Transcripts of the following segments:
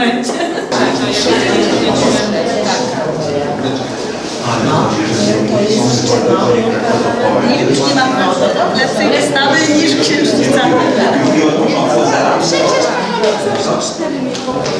momencie. Tak. Nie, już nie mam lepszej wystawy niż księżnica. Przecież to cztery miesiące.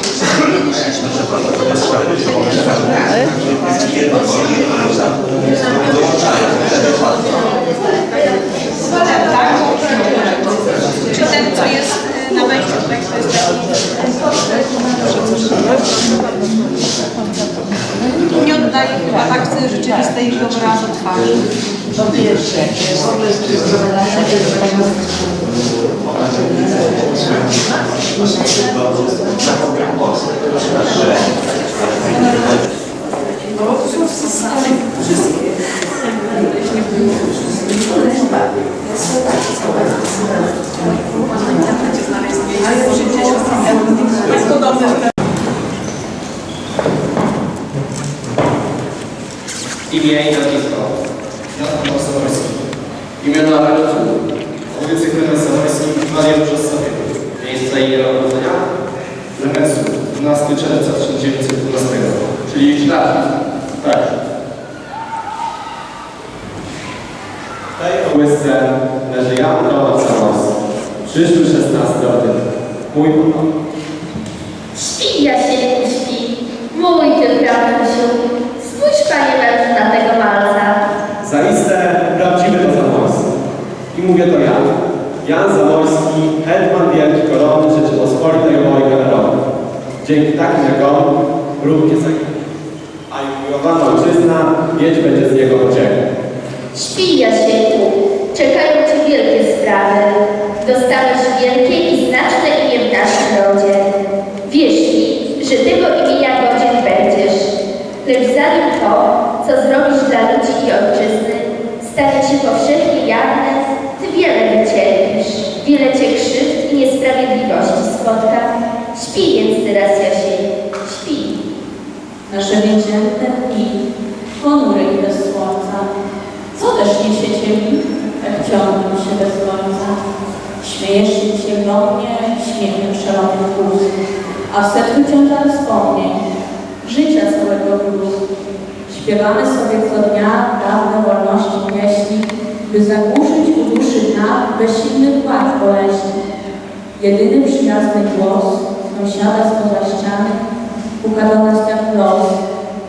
Pierwsze. W ogóle Imię i nazwisko. Jan Zaworski. Imiona rodziców. Ojciec Sekretarz Zaworski, Maria Brzosowia. Miejsce i rok urodzenia. Lemesów, 12 czerwca 1912, czyli ślad. Tak. W tej łysce leży Jan Zaworski. Przyszły 16 rok. Mój pan. Śpi, Jasieńku, śpi. Mój ty, Bramusiu. Spójrz, panie mężu, na tego malca. Zaiste prawdziwy to Zamoyski. I mówię to ja. Jan Zamoyski, hetman wielki korony Rzeczypospolitej oboj generowej. Dzięki takim jak on, lub nie zaginie. A i umiłowana ojczyzna, mieć będzie z niego pociechę. Śpi, Jasieńku. Czekają cię wielkie sprawy. Dostaniesz wielkie i znaczne imię w naszym rodzie. Wierz mi, że tego imienia godzien będziesz. Lecz zanim to, co zrobisz dla ludzi i ojczyzny, stanie się powszechnie jawne, ty wiele wycierpisz. Wiele cię krzywd i niesprawiedliwości spotka. Śpi więc teraz, Jasieńku. Śpi. Nasze więzienne dni, ponury i bez słońca. Co też niesiecie mi, jak ciągną się bez końca? Śmiejesz się ciemnonie, śmiechem szalonych ust, a w sercu ciążar wspomnień, życia całego ludu. Śpiewamy sobie co dnia dawne wolności pieśni, by zagłuszyć bezsilny płacz boleści. Jedyny przyjazny głos sąsiada spoza ściany puka nas jak los.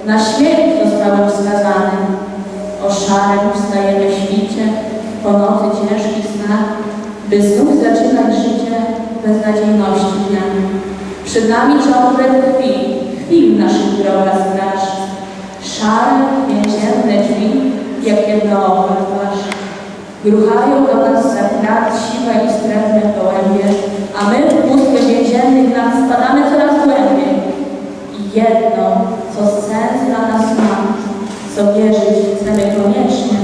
Na śmierć zostałem skazany. O szarym wstajemy świcie, po nocy ciężkich snach, by znów zaczynać życie beznadziejności dnia. Przed nami ciągle krwi, chwil naszych drogach straż. Szare, więzienne drzwi, jak jednooka twarz. Gruchają do nas krat siwe i wstrętne gołębie, a my w pustkę więziennych lat spadamy coraz głębiej. I jedno, co sens dla nas ma, co wierzyć chcemy koniecznie,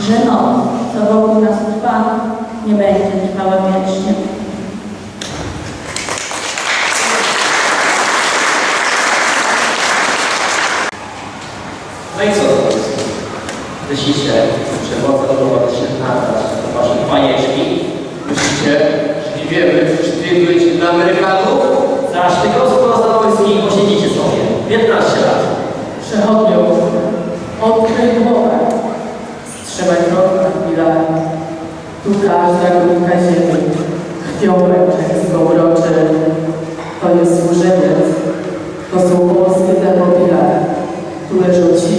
że noc, co wokół nas trwa, nie będzie trwała wiecznie. No i co? Myślicie, że moc odbywa się nadać waszych panieczki? Myślicie, że nie wiemy, że świętujecie dla Amerykanów? Zaś tylko z Zamoyski posiedzicie sobie. 15 lat. Przechodnią, odkryj głowę, wstrzymaj krok na chwilę. Tu każda grudka ziemi, krwią ręczek zgołroczy. To jest służeniec, to są polskie termobile. Tu leżą ci,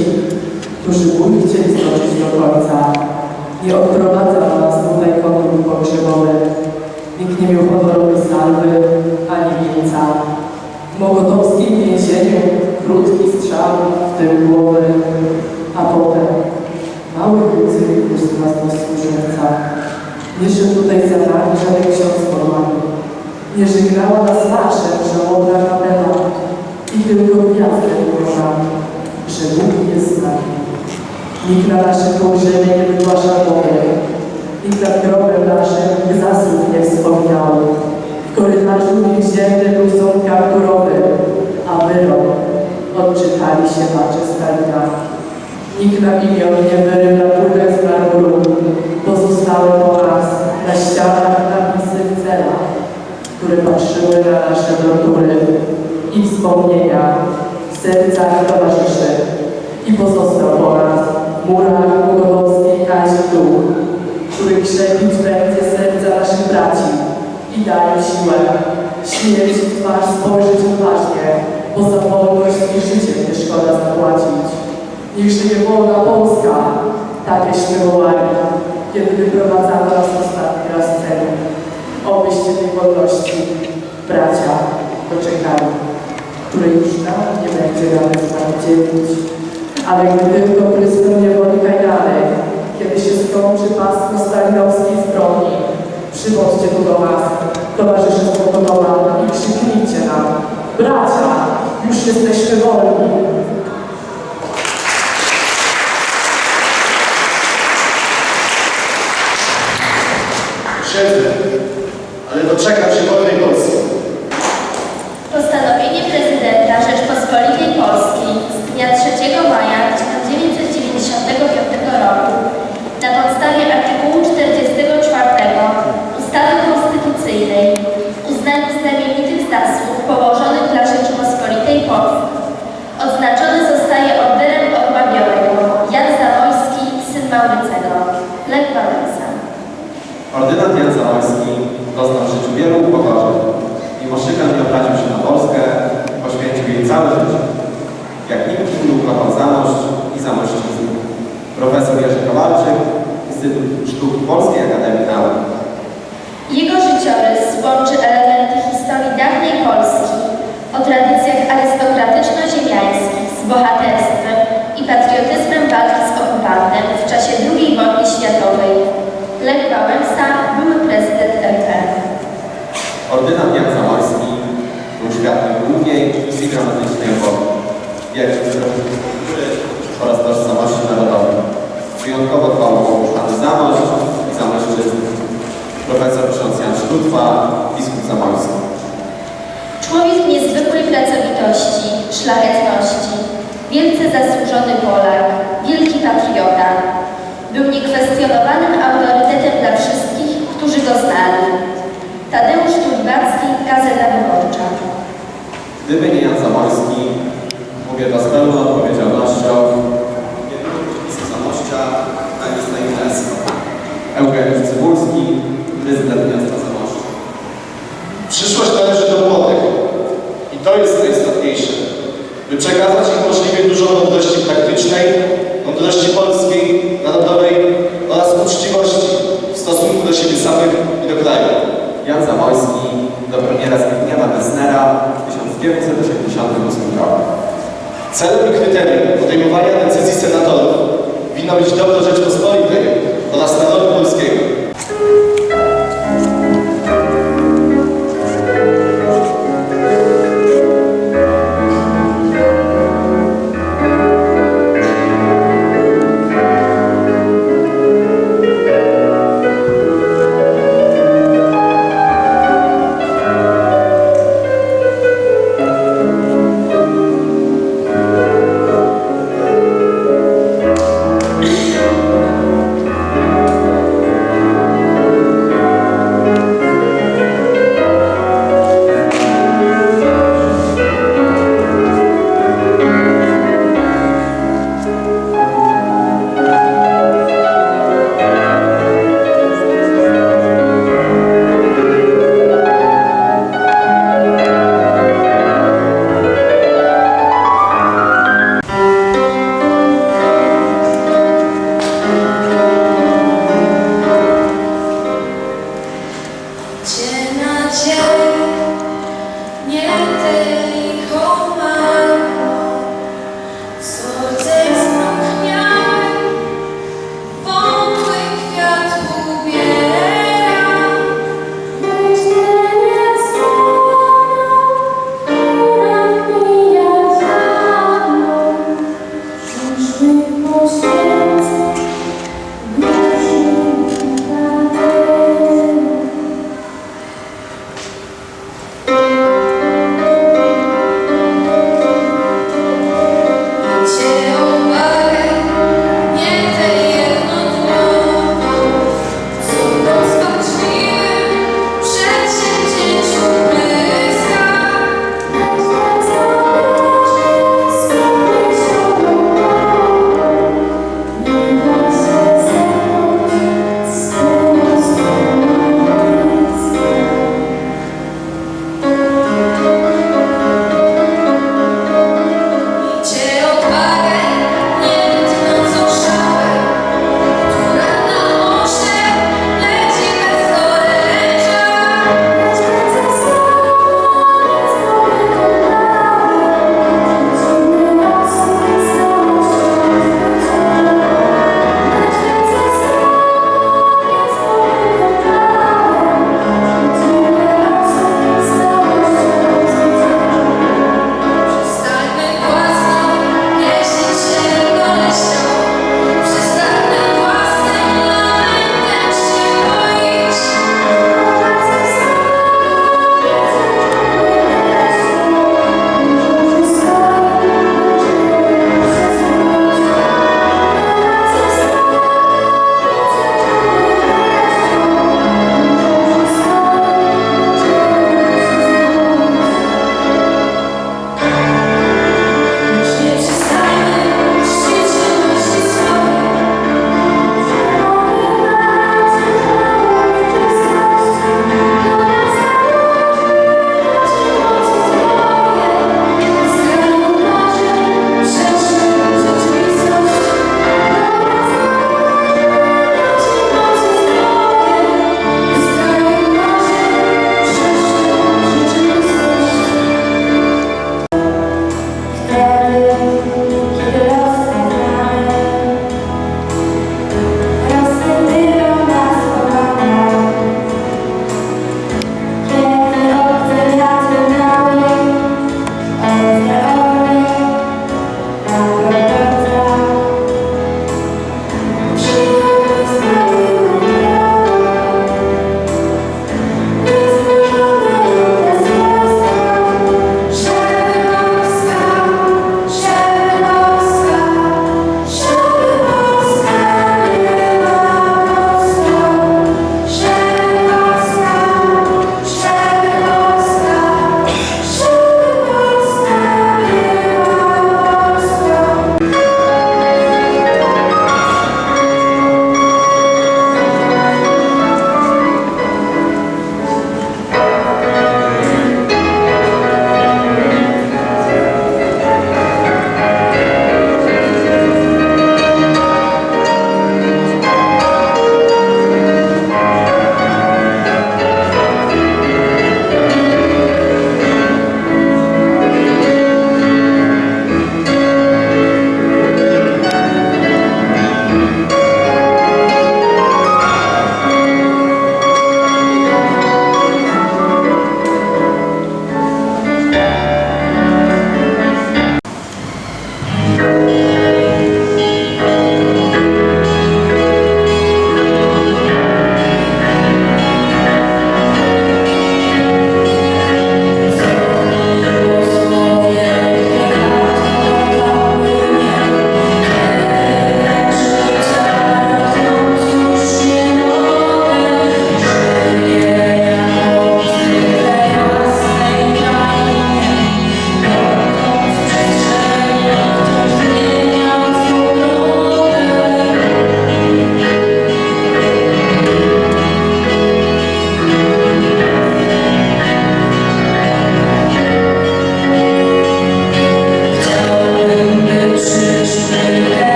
którzy bój chcieli stoczyć do końca. Nie odprowadzał nas tutaj konwój pogrzebowy. Nikt nie miał honorowej salwy, ani wieńca. W mokotowskim więzieniu krótki strzał w tył głowy, a potem mały kucyk z nas do służebca. Nie szedł tutaj za nami żaden ksiądz formalny. Nie żegnała nas naszym żałobna kapela i tylko gwiazdę było nam, że Bóg jest z nami. Nikt na naszym pogrzebie nie wygłasza bowiem, nikt nad grobem naszym zasług nie wspomniał. W korytarzu więziennym był sąd kapturowy, a wyrok odczytali się macie Stalina. Nikt na imion nie wyrył na płytach z marmuru, pozostały po nas na ścianach napisy w celach, które patrzyły na nasze tortury i wspomnienia w sercach towarzyszy. I pozostał po nas murach bogowskiej Kazi duch, który krzepić będzie serca naszych braci i daje siłę, śmierć w twarz spojrzeć odważnie, bo za wolność i życie nie szkoda zapłacić. Niech żyje wolna Polska, takieśmy wołali, kiedy wyprowadzano nas ostatni raz z celu. Obyście tej wolności, bracia, doczekali, której już nam nie będzie rady z dzielić. Ale gdy tylko prysną niewoli kajdanek, kiedy się skończy pasmo stalinowskiej zbrodni, przybądźcie tu do nas, towarzysze z Pokonowa i krzyknijcie nam, bracia, już jesteśmy wolni. Siedzę, ale doczekam się wolnej Polski. Postanowienie prezydenta Rzeczpospolitej Polskiej z dnia 3 maja 1995 roku na podstawie artykułu 44 ustawy konstytucyjnej uznaniu znamienitych zasług położonych dla Rzeczypospolitej Polskiej odznaczony zostaje orderem Orła Białego Jan Zamojski, syn Maurycego, Lech Wałęsa. Ordynat Jan Zamojski doznał w życiu wielu upokorzeń. Mimo szykan nie obraził się na Polskę, poświęcił jej całe życie. Jak nikt inny ukochał zamość i zamościznę. Profesor Jerzy Kowalczyk, Instytut Sztuk Polskiej Akademii Nauk. Jego życiorys łączy elementy historii dawnej Polski o tradycjach arystokratyczno-ziemiańskich z bohaterstwem i patriotyzmem walki z okupantem w czasie II wojny światowej. Lech Wałęsa. Ordynat Jan Zamojski był świadkiem długiej i dramatycznej epoki. Wielkiej kultury oraz tożsamości narodowej. Wyjątkowo dbał o kochany zamość i zamośćczyznę. Profesor ksiądz Jan Szlutwa, biskup Zamojski. Człowiek niezwykłej pracowitości, szlachetności, wielce zasłużony Polak, wielki patriota. Był niekwestionowanym autorytetem dla wszystkich, którzy go znali. Tadeusz Turbacki, Gazeta Wyborcza. Gdyby nie Jan Zamojski, mówię to z pełną odpowiedzialnością, nie byłoby wpisu Zamościa na listę UNESCO. Eugeniusz Cybulski, prezydent miasta Zamościa. Przyszłość należy do młodych i to jest najistotniejsze, by przekazać im możliwie dużo mądrości praktycznej, mądrości polskiej, narodowej oraz uczciwości w stosunku do siebie samych i do kraju. Jan Zamojski do premiera Messnera w 1988 roku. Celem i kryterium podejmowania decyzji senatorów winno być dobro Rzeczpospolitej oraz narodu polskiego.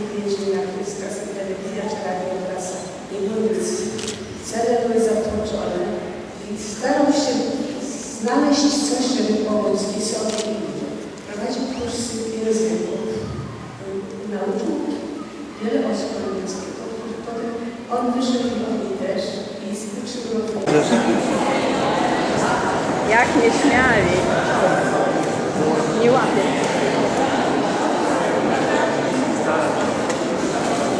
W tej chwili wiecie, jak jest czasem telewizja czy radio, prasa, nie było nic. Cele były zatłoczone i starał się znaleźć coś, żeby pomóc i sobie i ludziom. Prowadził kursy języków, nauczył wiele osób angielskiego. Potem on wyszedł i oni też i przygotował Jak nie śmiali.